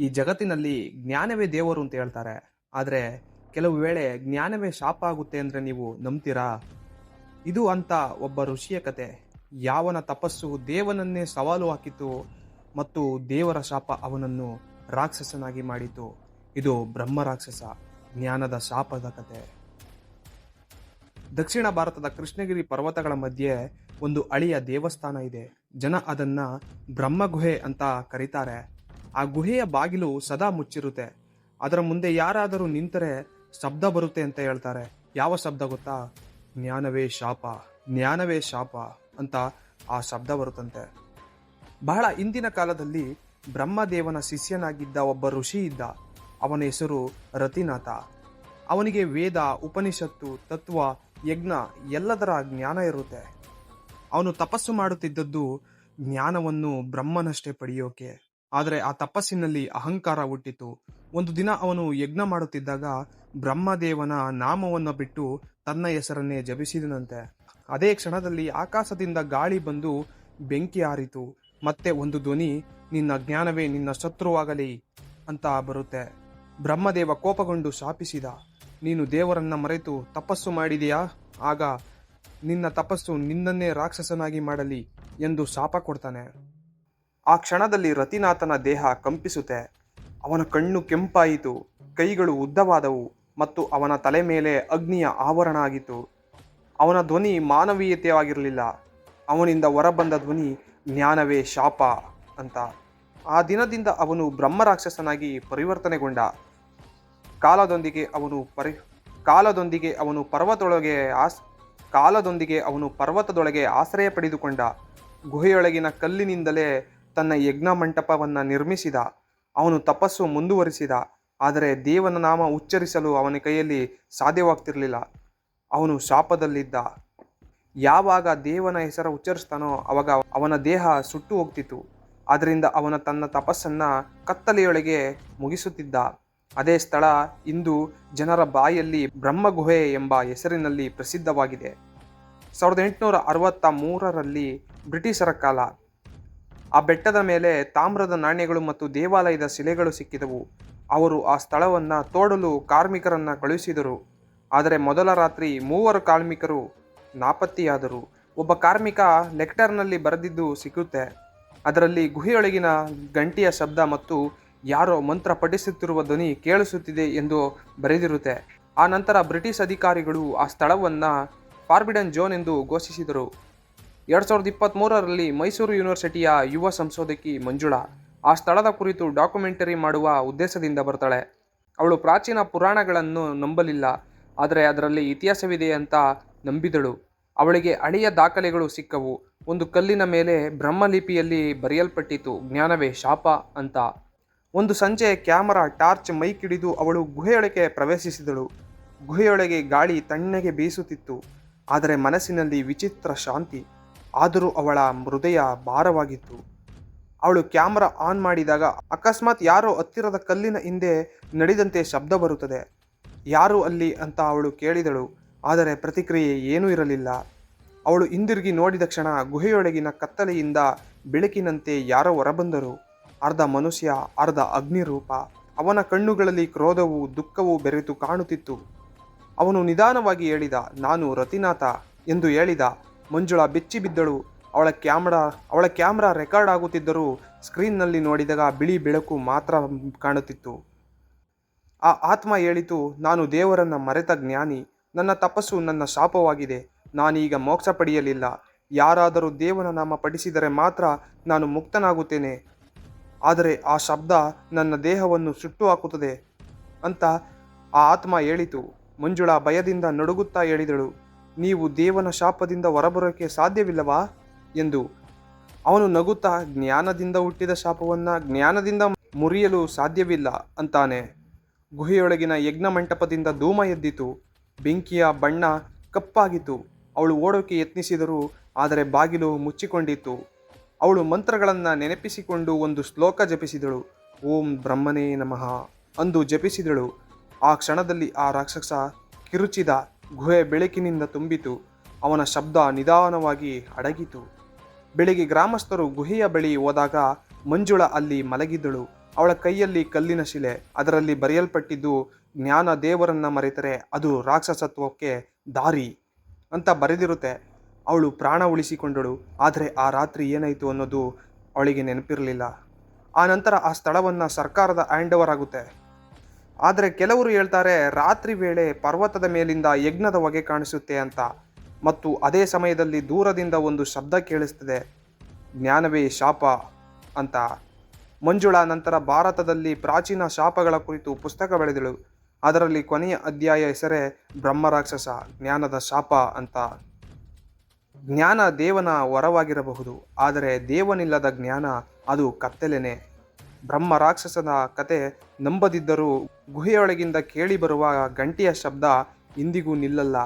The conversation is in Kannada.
ಈ ಜಗತ್ತಿನಲ್ಲಿ ಜ್ಞಾನವೇ ದೇವರು ಅಂತ ಹೇಳ್ತಾರೆ. ಆದರೆ ಕೆಲವು ವೇಳೆ ಜ್ಞಾನವೇ ಶಾಪ ಆಗುತ್ತೆ ಅಂದರೆ ನೀವು ನಂಬ್ತೀರಾ? ಇದು ಅಂತ ಒಬ್ಬ ಋಷಿಯ ಕತೆ. ಯಾವನ ತಪಸ್ಸು ದೇವನನ್ನೇ ಸವಾಲು ಹಾಕಿತು ಮತ್ತು ದೇವರ ಶಾಪ ಅವನನ್ನು ರಾಕ್ಷಸನಾಗಿ ಮಾಡಿತು. ಇದು ಬ್ರಹ್ಮ ರಾಕ್ಷಸ, ಜ್ಞಾನದ ಶಾಪದ ಕತೆ. ದಕ್ಷಿಣ ಭಾರತದ ಕೃಷ್ಣಗಿರಿ ಪರ್ವತಗಳ ಮಧ್ಯೆ ಒಂದು ಅಳಿಯ ದೇವಸ್ಥಾನ ಇದೆ. ಜನ ಅದನ್ನ ಬ್ರಹ್ಮ ಗುಹೆ ಅಂತ ಕರೀತಾರೆ. ಆ ಗುಹೆಯ ಬಾಗಿಲು ಸದಾ ಮುಚ್ಚಿರುತ್ತೆ. ಅದರ ಮುಂದೆ ಯಾರಾದರೂ ನಿಂತರೆ ಶಬ್ದ ಬರುತ್ತೆ ಅಂತ ಹೇಳ್ತಾರೆ. ಯಾವ ಶಬ್ದ ಗೊತ್ತಾ? ಜ್ಞಾನವೇ ಶಾಪ ಜ್ಞಾನವೇ ಶಾಪ ಅಂತ ಆ ಶಬ್ದ ಬರುತ್ತಂತೆ. ಬಹಳ ಹಿಂದಿನ ಕಾಲದಲ್ಲಿ ಬ್ರಹ್ಮದೇವನ ಶಿಷ್ಯನಾಗಿದ್ದ ಒಬ್ಬ ಋಷಿ ಇದ್ದ. ಅವನ ಹೆಸರು ರತಿನಾಥ. ಅವನಿಗೆ ವೇದ, ಉಪನಿಷತ್ತು, ತತ್ವ, ಯಜ್ಞ ಎಲ್ಲದರ ಜ್ಞಾನ ಇರುತ್ತೆ. ಅವನು ತಪಸ್ಸು ಮಾಡುತ್ತಿದ್ದದ್ದು ಜ್ಞಾನವನ್ನು ಬ್ರಹ್ಮನಷ್ಟೇ ಪಡೆಯೋಕೆ. ಆದರೆ ಆ ತಪಸ್ಸಿನಲ್ಲಿ ಅಹಂಕಾರ ಹುಟ್ಟಿತು. ಒಂದು ದಿನ ಅವನು ಯಜ್ಞ ಮಾಡುತ್ತಿದ್ದಾಗ ಬ್ರಹ್ಮದೇವನ ನಾಮವನ್ನು ಬಿಟ್ಟು ತನ್ನ ಹೆಸರನ್ನೇ ಜಪಿಸಿದನಂತೆ. ಅದೇ ಕ್ಷಣದಲ್ಲಿ ಆಕಾಶದಿಂದ ಗಾಳಿ ಬಂದು ಬೆಂಕಿ ಹಾರಿತು ಮತ್ತೆ ಒಂದು ಧ್ವನಿ, ನಿನ್ನ ಜ್ಞಾನವೇ ನಿನ್ನ ಶತ್ರುವಾಗಲಿ ಅಂತ ಬರುತ್ತೆ. ಬ್ರಹ್ಮದೇವ ಕೋಪಗೊಂಡು ಶಾಪಿಸಿದ. ನೀನು ದೇವರನ್ನ ಮರೆತು ತಪಸ್ಸು ಮಾಡಿದೆಯಾ? ಆಗ ನಿನ್ನ ತಪಸ್ಸು ನಿನ್ನನ್ನೇ ರಾಕ್ಷಸನಾಗಿ ಮಾಡಲಿ ಎಂದು ಶಾಪ ಕೊಡ್ತಾನೆ. ಆ ಕ್ಷಣದಲ್ಲಿ ರತಿನಾಥನ ದೇಹ ಕಂಪಿಸುತ್ತೆ. ಅವನ ಕಣ್ಣು ಕೆಂಪಾಯಿತು, ಕೈಗಳು ಉದ್ದವಾದವು ಮತ್ತು ಅವನ ತಲೆ ಮೇಲೆ ಅಗ್ನಿಯ ಆವರಣ ಆಗಿತ್ತು. ಅವನ ಧ್ವನಿ ಮಾನವೀಯತೆಯಾಗಿರಲಿಲ್ಲ. ಅವನಿಂದ ಹೊರಬಂದ ಧ್ವನಿ, ಜ್ಞಾನವೇ ಶಾಪ ಅಂತ. ಆ ದಿನದಿಂದ ಅವನು ಬ್ರಹ್ಮರಾಕ್ಷಸನಾಗಿ ಪರಿವರ್ತನೆಗೊಂಡ. ಕಾಲದೊಂದಿಗೆ ಅವನು ಪರಿ, ಕಾಲದೊಂದಿಗೆ ಅವನು ಪರ್ವತದೊಳಗೆ ಆಸ್, ಕಾಲದೊಂದಿಗೆ ಅವನು ಪರ್ವತದೊಳಗೆ ಆಶ್ರಯ ಪಡೆದುಕೊಂಡ. ಗುಹೆಯೊಳಗಿನ ಕಲ್ಲಿನಿಂದಲೇ ತನ್ನ ಯಜ್ಞ ಮಂಟಪವನ್ನು ನಿರ್ಮಿಸಿದ, ಅವನು ತಪಸ್ಸು ಮುಂದುವರಿಸಿದ, ಆದರೆ ದೇವನ ನಾಮ ಉಚ್ಚರಿಸಲು ಅವನ ಕೈಯಲ್ಲಿ ಸಾಧ್ಯವಾಗ್ತಿರಲಿಲ್ಲ. ಅವನು ಶಾಪದಲ್ಲಿದ್ದ. ಯಾವಾಗ ದೇವನ ಹೆಸರು ಉಚ್ಚರಿಸ್ತಾನೋ ಅವಾಗ ಅವನ ದೇಹ ಸುಟ್ಟು ಹೋಗ್ತಿತ್ತು. ಆದ್ದರಿಂದ ಅವನ ತನ್ನ ತಪಸ್ಸನ್ನು ಕತ್ತಲೆಯೊಳಗೆ ಮುಗಿಸುತ್ತಿದ್ದ. ಅದೇ ಸ್ಥಳ ಇಂದು ಜನರ ಬಾಯಲ್ಲಿ ಬ್ರಹ್ಮಗುಹೆ ಎಂಬ ಹೆಸರಿನಲ್ಲಿ ಪ್ರಸಿದ್ಧವಾಗಿದೆ. ಸಾವಿರದ ಎಂಟುನೂರ ಅರವತ್ತ ಮೂರರಲ್ಲಿ ಬ್ರಿಟಿಷರ ಕಾಲ. ಆ ಬೆಟ್ಟದ ಮೇಲೆ ತಾಮ್ರದ ನಾಣ್ಯಗಳು ಮತ್ತು ದೇವಾಲಯದ ಶಿಲೆಗಳು ಸಿಕ್ಕಿದವು. ಅವರು ಆ ಸ್ಥಳವನ್ನು ತೋಡಲು ಕಾರ್ಮಿಕರನ್ನು ಕಳುಹಿಸಿದರು. ಆದರೆ ಮೊದಲ ರಾತ್ರಿ ಮೂವರು ಕಾರ್ಮಿಕರು ನಾಪತ್ತೆಯಾದರು. ಒಬ್ಬ ಕಾರ್ಮಿಕ ಲೆಕ್ಟರ್ನಲ್ಲಿ ಬರೆದಿದ್ದು ಸಿಕ್ಕುತ್ತೆ. ಅದರಲ್ಲಿ ಗುಹೆಯೊಳಗಿನ ಗಂಟೆಯ ಶಬ್ದ ಮತ್ತು ಯಾರೋ ಮಂತ್ರ ಪಠಿಸುತ್ತಿರುವ ಧ್ವನಿ ಕೇಳಿಸುತ್ತಿದೆ ಎಂದು ಬರೆದಿರುತ್ತೆ. ಆ ನಂತರ ಬ್ರಿಟಿಷ್ ಅಧಿಕಾರಿಗಳು ಆ ಸ್ಥಳವನ್ನು ಫಾರ್ಬಿಡನ್ ಜೋನ್ ಎಂದು ಘೋಷಿಸಿದರು. ಎರಡು ಸಾವಿರದ ಇಪ್ಪತ್ತ್ಮೂರರಲ್ಲಿ ಮೈಸೂರು ಯೂನಿವರ್ಸಿಟಿಯ ಯುವ ಸಂಶೋಧಕಿ ಮಂಜುಳಾ ಆ ಸ್ಥಳದ ಕುರಿತು ಡಾಕ್ಯುಮೆಂಟರಿ ಮಾಡುವ ಉದ್ದೇಶದಿಂದ ಬರ್ತಾಳೆ. ಅವಳು ಪ್ರಾಚೀನ ಪುರಾಣಗಳನ್ನು ನಂಬಲಿಲ್ಲ, ಆದರೆ ಅದರಲ್ಲಿ ಇತಿಹಾಸವಿದೆ ಅಂತ ನಂಬಿದಳು. ಅವಳಿಗೆ ಹಳೆಯ ದಾಖಲೆಗಳು ಸಿಕ್ಕವು. ಒಂದು ಕಲ್ಲಿನ ಮೇಲೆ ಬ್ರಹ್ಮಲಿಪಿಯಲ್ಲಿ ಬರೆಯಲ್ಪಟ್ಟಿತು, ಜ್ಞಾನವೇ ಶಾಪ ಅಂತ. ಒಂದು ಸಂಜೆ ಕ್ಯಾಮರಾ ಟಾರ್ಚ್ ಮೈಕ್ ಹಿಡಿದು ಅವಳು ಗುಹೆಯೊಳಗೆ ಪ್ರವೇಶಿಸಿದಳು. ಗುಹೆಯೊಳಗೆ ಗಾಳಿ ತಣ್ಣಗೆ ಬೀಸುತ್ತಿತ್ತು, ಆದರೆ ಮನಸ್ಸಿನಲ್ಲಿ ವಿಚಿತ್ರ ಶಾಂತಿ. ಆದರೂ ಅವಳ ಹೃದಯ ಭಾರವಾಗಿತ್ತು. ಅವಳು ಕ್ಯಾಮ್ರಾ ಆನ್ ಮಾಡಿದಾಗ ಅಕಸ್ಮಾತ್ ಯಾರೋ ಹತ್ತಿರದ ಕಲ್ಲಿನ ಹಿಂದೆ ನಡೆದಂತೆ ಶಬ್ದ ಬರುತ್ತದೆ. ಯಾರು ಅಲ್ಲಿ ಅಂತ ಅವಳು ಕೇಳಿದಳು, ಆದರೆ ಪ್ರತಿಕ್ರಿಯೆ ಏನೂ ಇರಲಿಲ್ಲ. ಅವಳು ಹಿಂದಿರುಗಿ ನೋಡಿದ ಕ್ಷಣ ಗುಹೆಯೊಳಗಿನ ಕತ್ತಲೆಯಿಂದ ಬೆಳಕಿನಂತೆ ಯಾರೋ ಹೊರಬಂದರು. ಅರ್ಧ ಮನುಷ್ಯ, ಅರ್ಧ ಅಗ್ನಿರೂಪ, ಅವನ ಕಣ್ಣುಗಳಲ್ಲಿ ಕ್ರೋಧವು ದುಃಖವು ಬೆರೆತು ಕಾಣುತ್ತಿತ್ತು. ಅವನು ನಿಧಾನವಾಗಿ ಹೇಳಿದ, ನಾನು ರತಿನಾಥ ಎಂದು ಹೇಳಿದ ಮಂಜುಳಾ ಬೆಚ್ಚಿ ಬಿದ್ದಳು. ಅವಳ ಕ್ಯಾಮ್ರಾ ಅವಳ ಕ್ಯಾಮ್ರಾ ರೆಕಾರ್ಡ್ ಆಗುತ್ತಿದ್ದರೂ ಸ್ಕ್ರೀನ್ನಲ್ಲಿ ನೋಡಿದಾಗ ಬಿಳಿ ಬೆಳಕು ಮಾತ್ರ ಕಾಣುತ್ತಿತ್ತು. ಆ ಆತ್ಮ ಹೇಳಿತು, ನಾನು ದೇವರನ್ನ ಮರೆತ ಜ್ಞಾನಿ. ನನ್ನ ತಪಸ್ಸು ನನ್ನ ಶಾಪವಾಗಿದೆ. ನಾನೀಗ ಮೋಕ್ಷ ಪಡೆಯಲಿಲ್ಲ. ಯಾರಾದರೂ ದೇವನ ನಾಮ ಪಡಿಸಿದರೆ ಮಾತ್ರ ನಾನು ಮುಕ್ತನಾಗುತ್ತೇನೆ. ಆದರೆ ಆ ಶಬ್ದ ನನ್ನ ದೇಹವನ್ನು ಸುಟ್ಟು ಹಾಕುತ್ತದೆ ಅಂತ ಆ ಆತ್ಮ ಹೇಳಿತು. ಮಂಜುಳಾ ಭಯದಿಂದ ನಡುಗುತ್ತಾ ಹೇಳಿದಳು. ನೀವು ದೇವನ ಶಾಪದಿಂದ ಹೊರಬರೋಕೆ ಸಾಧ್ಯವಿಲ್ಲವಾ? ಎಂದು ಅವನು ನಗುತ್ತಾ, ಜ್ಞಾನದಿಂದ ಹುಟ್ಟಿದ ಶಾಪವನ್ನು ಜ್ಞಾನದಿಂದ ಮುರಿಯಲು ಸಾಧ್ಯವಿಲ್ಲ ಅಂತಾನೆ. ಗುಹೆಯೊಳಗಿನ ಯಜ್ಞ ಮಂಟಪದಿಂದ ಧೂಮ ಎದ್ದಿತು. ಬೆಂಕಿಯ ಬಣ್ಣ ಕಪ್ಪಾಗಿತ್ತು. ಅವಳು ಓಡೋಕೆ ಯತ್ನಿಸಿದರೂ ಆದರೆ ಬಾಗಿಲು ಮುಚ್ಚಿಕೊಂಡಿತ್ತು. ಅವಳು ಮಂತ್ರಗಳನ್ನು ನೆನಪಿಸಿಕೊಂಡು ಒಂದು ಶ್ಲೋಕ ಜಪಿಸಿದಳು. ಓಂ ಬ್ರಹ್ಮನೇ ನಮಃ ಅಂದು ಜಪಿಸಿದಳು. ಆ ಕ್ಷಣದಲ್ಲಿ ಆ ರಾಕ್ಷಸ ಕಿರುಚಿದ ಗುಹೆ ಬೆಳಕಿನಿಂದ ತುಂಬಿತು. ಅವನ ಶಬ್ದ ನಿಧಾನವಾಗಿ ಅಡಗಿತು. ಬೆಳಿಗ್ಗೆ ಗ್ರಾಮಸ್ಥರು ಗುಹೆಯ ಬಳಿ ಹೋದಾಗ ಮಂಜುಳ ಅಲ್ಲಿ ಮಲಗಿದ್ದಳು. ಅವಳ ಕೈಯಲ್ಲಿ ಕಲ್ಲಿನ ಶಿಲೆ, ಅದರಲ್ಲಿ ಬರೆಯಲ್ಪಟ್ಟಿದ್ದು, ಜ್ಞಾನ ದೇವರನ್ನ ಮರೆತರೆ, ಅದು ರಾಕ್ಷಸತ್ವಕ್ಕೆ ದಾರಿ ಅಂತ ಬರೆದಿರುತ್ತೆ. ಅವಳು ಪ್ರಾಣ ಉಳಿಸಿಕೊಂಡಳು. ಆದರೆ ಆ ರಾತ್ರಿ ಏನಾಯಿತು ಅನ್ನೋದು ಅವಳಿಗೆ ನೆನಪಿರಲಿಲ್ಲ. ಆ ನಂತರ ಆ ಸ್ಥಳವನ್ನು ಸರ್ಕಾರದ ಆ್ಯಂಡ್ ಓವರ್ ಆಗುತ್ತೆ. ಆದರೆ ಕೆಲವರು ಹೇಳ್ತಾರೆ ರಾತ್ರಿ ವೇಳೆ ಪರ್ವತದ ಮೇಲಿಂದ ಯಜ್ಞದ ಹೊಗೆ ಕಾಣಿಸುತ್ತೆ ಅಂತ. ಮತ್ತು ಅದೇ ಸಮಯದಲ್ಲಿ ದೂರದಿಂದ ಒಂದು ಶಬ್ದ ಕೇಳಿಸ್ತದೆ. ಜ್ಞಾನವೇ ಶಾಪ ಅಂತ. ಮಂಜುಳಾ ನಂತರ ಭಾರತದಲ್ಲಿ ಪ್ರಾಚೀನ ಶಾಪಗಳ ಕುರಿತು ಪುಸ್ತಕ ಬರೆದಳು. ಅದರಲ್ಲಿ ಕೊನೆಯ ಅಧ್ಯಾಯ ಹೆಸರೇ ಬ್ರಹ್ಮರಾಕ್ಷಸ ಜ್ಞಾನದ ಶಾಪ ಅಂತ. ಜ್ಞಾನ ದೇವನ ವರವಾಗಿರಬಹುದು, ಆದರೆ ದೇವನಿಲ್ಲದ ಜ್ಞಾನ ಅದು ಕತ್ತಲೆನೆ. ಬ್ರಹ್ಮ ರಾಕ್ಷಸನ ಕತೆ ನಂಬದಿದ್ದರೂ ಗುಹೆಯೊಳಗಿಂದ ಕೇಳಿಬರುವ ಗಂಟಿಯ ಶಬ್ದ ಇಂದಿಗೂ ನಿಲ್ಲಲ್ಲ.